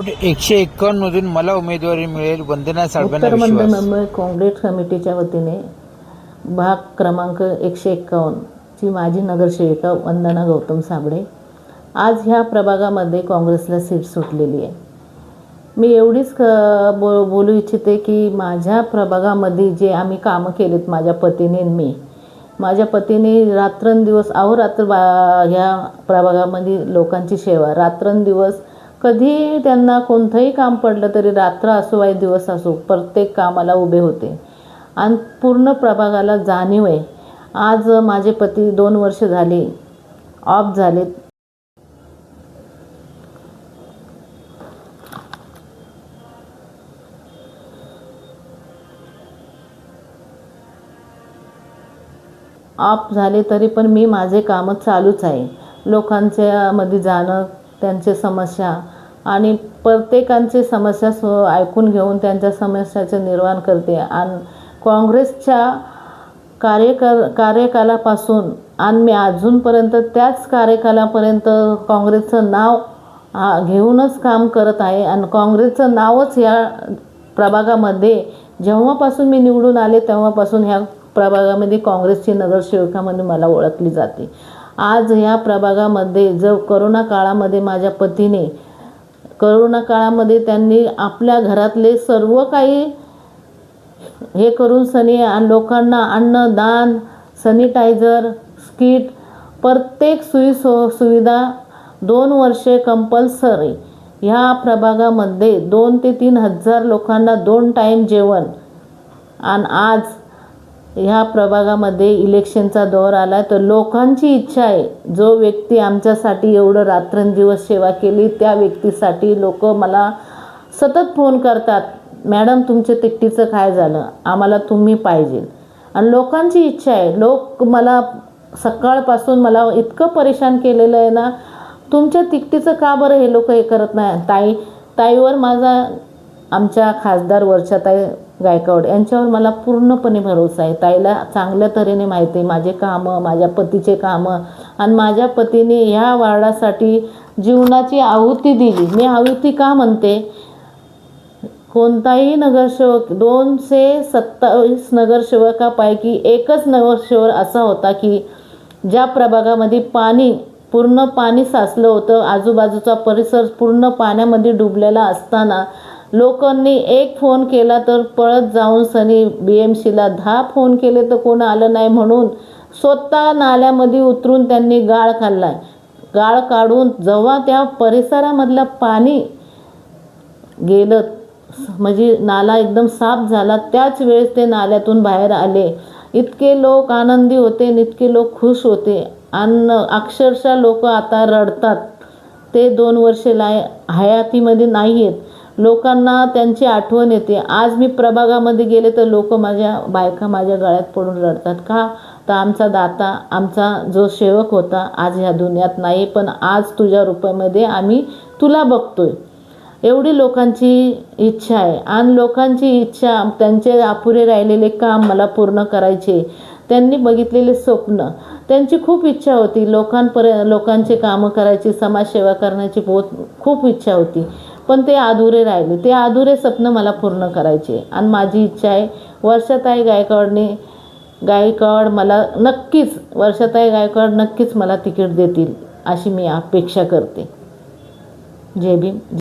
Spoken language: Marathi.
एकशे एक्कावन्न मधून मला उमेदवारी मिळेल वंदना विश्वास. मुंबई काँग्रेस कमिटीच्या वतीने भाग क्रमांक एकशे एक्कावन्नची माजी नगरसेविका वंदना गौतम साबळे आज ह्या प्रभागामध्ये काँग्रेसला सीट सुटलेली आहे. मी एवढीच क बो बोलू इच्छिते की माझ्या प्रभागामध्ये जे आम्ही कामं केलेत माझ्या पतीने आणि मी माझ्या पतीने रात्रंदिवस अहोरात्र बा ह्या प्रभागामध्ये लोकांची सेवा रात्रंदिवस कधी त्यांना कोणतंही काम पडलं तरी रात्र असो वाई दिवस असो प्रत्येक कामाला उभे होते. आणि पूर्ण प्रभागाला जाणीव. आहे आज माझे पती दोन वर्ष झाले ऑफ झाले. ऑफ झाले तरी पण मी माझे कामं चालूच आहे. लोकांच्या मध्ये जाणं त्यांचे समस्या आणि प्रत्येकांचे समस्या सो ऐकून घेऊन त्यांच्या समस्याचे निर्माण करते. आणि काँग्रेसच्या कार्यकर कार्यकालापासून आणि मी अजूनपर्यंत त्याच कार्यकालापर्यंत काँग्रेसचं नाव हा घेऊनच काम करत आहे. आणि काँग्रेसचं नावच या प्रभागामध्ये जेव्हापासून मी निवडून आले तेव्हापासून ह्या प्रभागामध्ये काँग्रेसची नगरसेविका म्हणून मला ओळखली जाते. आज ह्या प्रभागामध्ये जो करोना काळामध्ये माझ्या पतीने करोना काळामध्ये त्यांनी आपल्या घरातले सर्व काही हे करून सनी आणि लोकांना अन्नदान सॅनिटायझर स्किट प्रत्येक सुई सो सुविधा दोन वर्षे कंपल्सरी ह्या प्रभागामध्ये दोन ते तीन हजार लोकांना दोन टाईम जेवण. आणि आज ह्या प्रभागामध्ये इलेक्शनचा दौर आला तर लोकांची इच्छा आहे जो व्यक्ती आमच्यासाठी एवढं रात्रंदिवस सेवा केली त्या व्यक्तीसाठी लोक मला सतत फोन करतात मॅडम तुमच्या तिकटीचं काय झालं? आम्हाला तुम्ही पाहिजे. आणि लोकांची इच्छा आहे. लोक मला सकाळपासून मला इतकं परेशान केलेलं आहे ना तुमच्या तिकटीचं का बरं हे लोक हे करत नाही? ताई ताईवर माझा आमच्या खासदार वर्षाताई गायकवाड यांच्यावर मला पूर्णपणे भरोसा आहे. ताईला चांगल्या तऱ्हेने माहिती आहे. माझे कामं माझ्या पतीचे कामं आणि माझ्या पतीने ह्या वार्डासाठी जीवनाची आहुती दिली. मी आहुती का म्हणते? कोणताही नगरसेवक दोनशे सत्तावीस नगरसेवकापैकी एकच नगरसेवक असा होता की ज्या प्रभागामध्ये पाणी पूर्ण पाणी साचलं होतं आजूबाजूचा परिसर पूर्ण पाण्यामध्ये डुबलेला असताना लोकांनी एक फोन केला तर पळत जाऊन सनी बी एम सीला दहा फोन केले तर कोण आलं नाही म्हणून स्वतः नाल्यामध्ये उतरून त्यांनी गाळ खाल्ला गाळ काढून जेव्हा त्या परिसरामधलं पाणी गेलं म्हणजे नाला एकदम साफ झाला त्याच वेळेस ते नाल्यातून बाहेर आले. इतके लोक आनंदी होते आणि इतके लोक खुश होते. आणि अक्षरशः लोक आता रडतात. ते दोन वर्षे लाय हयातीमध्ये नाही आहेत लोकांना त्यांची आठवण येते. आज मी प्रभागामध्ये गेले तर लोक माझ्या बायका माझ्या गळ्यात पडून रडतात. का? तर आमचा दाता आमचा जो सेवक होता आज ह्या दुनियात नाही पण आज तुझ्या रूपामध्ये आम्ही तुला बघतोय. एवढी लोकांची इच्छा आहे. आणि लोकांची इच्छा त्यांचे अपुरे राहिलेले काम मला पूर्ण करायचे. त्यांनी बघितलेले स्वप्न. त्यांची खूप इच्छा होती. लोकांपर्यंत लोकांचे कामं करायची समाजसेवा करण्याची बहुत खूप इच्छा होती. पण ते अधुरे राहिले. ते अधुरे स्वप्न मला पूर्ण करायचे. आणि माझी इच्छा आहे वर्षाताई गायकवाडने गायकवाड मला नक्कीच वर्षाताई गायकवाड नक्कीच मला तिकीट देतील अशी मी अपेक्षा करते. जय भीम.